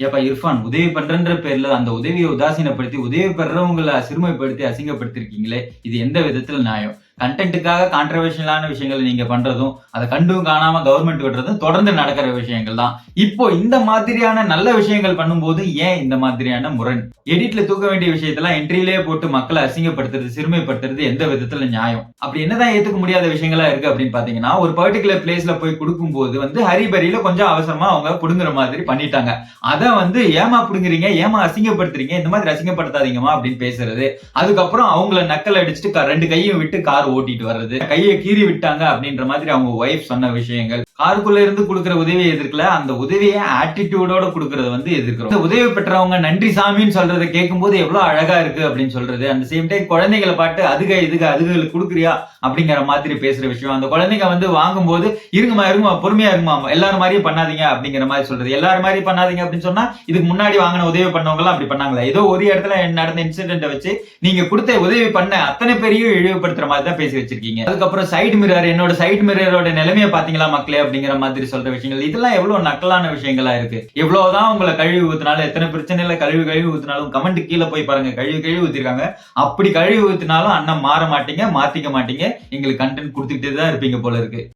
ஏப்பா இர்ஃபான் உதவி பண்றன்ற பேர்ல அந்த உதவியை உதாசீனப்படுத்தி உதவி பெறவங்களை சிறுமைப்படுத்தி அசிங்கப்படுத்திருக்கீங்களே இது எந்த விதத்துல நியாயம்? கண்டென்ட்டுக்காக கான்ட்ரவர்ஷியலான விஷயங்களை நீங்க பண்றதும் அதை கண்டும் காணாமல் கவர்மெண்ட் விடுறதும் தொடர்ந்து நடக்கிற விஷயங்கள் தான். இப்போ இந்த மாதிரியான நல்ல விஷயங்கள் பண்ணும்போது ஏன் இந்த மாதிரியான முரண்? எடிட்ல தூக்க வேண்டிய விஷயத்தெல்லாம் என்ட்ரியிலே போட்டு மக்களை அசிங்கப்படுத்துறது சிறுமைப்படுத்துறது எந்த விதத்துல நியாயம்? அப்படி என்னதான் ஏத்துக்க முடியாத விஷயங்களா இருக்கு அப்படின்னு பாத்தீங்கன்னா ஒரு பர்டிகுலர் பிளேஸ்ல போய் கொடுக்கும்போது வந்து ஹரிபரியில கொஞ்சம் அவசரமா அவங்க புடுங்குற மாதிரி பண்ணிட்டாங்க. அதை வந்து ஏமா புடுங்குறீங்க? ஏமா அசிங்கப்படுத்துறீங்க? இந்த மாதிரி அசிங்கப்படுத்தாதீங்கம்மா அப்படின்னு பேசுறது. அதுக்கப்புறம் அவங்கள நக்கல் அடிச்சுட்டு ரெண்டு கையும் விட்டு கார் ஓட்டிட்டு வர்றது. கையை கீறி விட்டாங்க அப்படின்ற மாதிரி அவங்க ஒய்ஃப் சொன்ன விஷயங்கள். காருக்குள்ள இருந்து கொடுக்குற உதவியை எதிர்க்கல அந்த உதவியை ஆட்டிடியூடோட கொடுக்கறத வந்து எதிர்க்கிறோம். இந்த உதவி பெற்றவங்க நன்றி சாமின்னு சொல்றதை கேட்கும்போது எவ்வளவு அழகா இருக்கு அப்படின்னு சொல்றது. அந்த சேம் டைம் குழந்தைகளை பாட்டு அதுக இதுக அதுகளுக்கு கொடுக்குறியா? அப்படிங்கிற மாதிரி பேசுற விஷயம். அந்த குழந்தைங்க வந்து வாங்கும்போது இருங்கம்மா இருங்கம்மா பொறுமையா இருங்கம்மா எல்லாரும் மாதிரியும் பண்ணாதீங்க அப்படிங்கிற மாதிரி சொல்றது. எல்லாரும் மாதிரி பண்ணாதீங்க அப்படின்னு சொன்னா இதுக்கு முன்னாடி வாங்கின உதவி பண்ணவங்க எல்லாம் அப்படி பண்ணாங்களா. ஏதோ ஒரு இடத்துல நடந்த இன்சிடென்ட்டை வச்சு நீங்க கொடுத்த உதவி பண்ண அத்தனை பேரையும் இழிவுபடுத்துற மாதிரி தான் பேசி வச்சிருக்கீங்க. அதுக்கப்புறம் சைடு மிரர் என்னோட சைடு மிரரோட நிலைமையை பாத்தீங்களா மக்களே? அப்படிங்கிற மாதிரி சொல்ற விஷயங்கள். இதெல்லாம் எவ்வளவு நக்கலான விஷயங்களா இருக்கு? எவ்வளவுதான் உங்களை கழுவி ஊத்தினாலும் எத்தனை பிரச்சனையில கழுவி கழுவி ஊத்தினாலும் கமெண்ட் கீழே போய் பாருங்க. கழுவி கழுவி ஊத்திருக்காங்க. அப்படி கழுவி ஊத்தினாலும் அண்ணன் மாற மாட்டீங்க மாத்திக்க மாட்டீங்க. எங்களுக்கு கண்டென்ட் கொடுத்துக்கிட்டே தான் இருப்பீங்க போல இருக்கு.